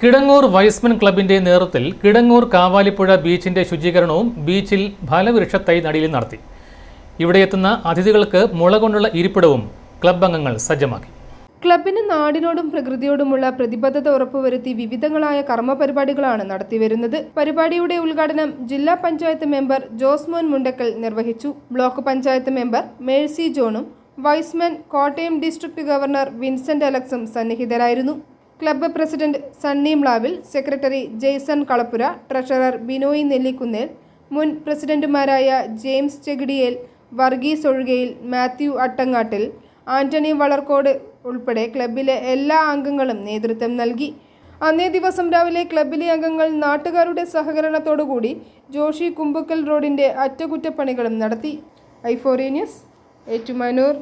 Kidangoor Y's Men ക്ലബിന്റെ നേതൃത്വത്തിൽ കിടങ്ങൂർ കാവാലിപ്പുഴ ബീച്ചിന്റെ ശുചീകരണവും ബീച്ചിൽ ഫലവൃക്ഷത്തൈ നടീലും നടത്തി. ഇവിടെ എത്തുന്ന അതിഥികൾക്ക് മുള കൊണ്ടുള്ള ഇരിപ്പിടവും ക്ലബ് അംഗങ്ങൾ സജ്ജമാക്കി. ക്ലബിന് നാടിനോടും പ്രകൃതിയോടുമുള്ള പ്രതിബദ്ധത ഉറപ്പുവരുത്തി വിവിധങ്ങളായ കർമ്മ പരിപാടികളാണ് നടത്തിവരുന്നത്. പരിപാടിയുടെ ഉദ്ഘാടനം ജില്ലാ പഞ്ചായത്ത് മെമ്പർ ജോസ്മോൻ മുണ്ടക്കൽ നിർവഹിച്ചു. Block panchayat member Mercy ജോണും Y's Men Kottayam district governor Vincent അലക്സും സന്നിഹിതരായിരുന്നു. Club president Sunny Mlavil secretary Jaison Kalappura treasurer Binoy Nellikkunnel മുൻ പ്രസിഡന്റുമാരായ James Chegidiyel Varghese Ozhukayil Mathew Attangattil Antony Valarkode ഉൾപ്പെടെ ക്ലബിലെ എല്ലാ അംഗങ്ങളും നേതൃത്വം നൽകി. അന്നേ ദിവസം രാവിലെ ക്ലബിലെ അംഗങ്ങൾ നാട്ടുകാരുടെ സഹകരണത്തോടുകൂടി ജോഷി കുമ്പക്കൽ റോഡിന്റെ അറ്റകുറ്റപ്പണികളും നടത്തി. ഐഫോറി ന്യൂസ് ഏറ്റുമാനൂർ.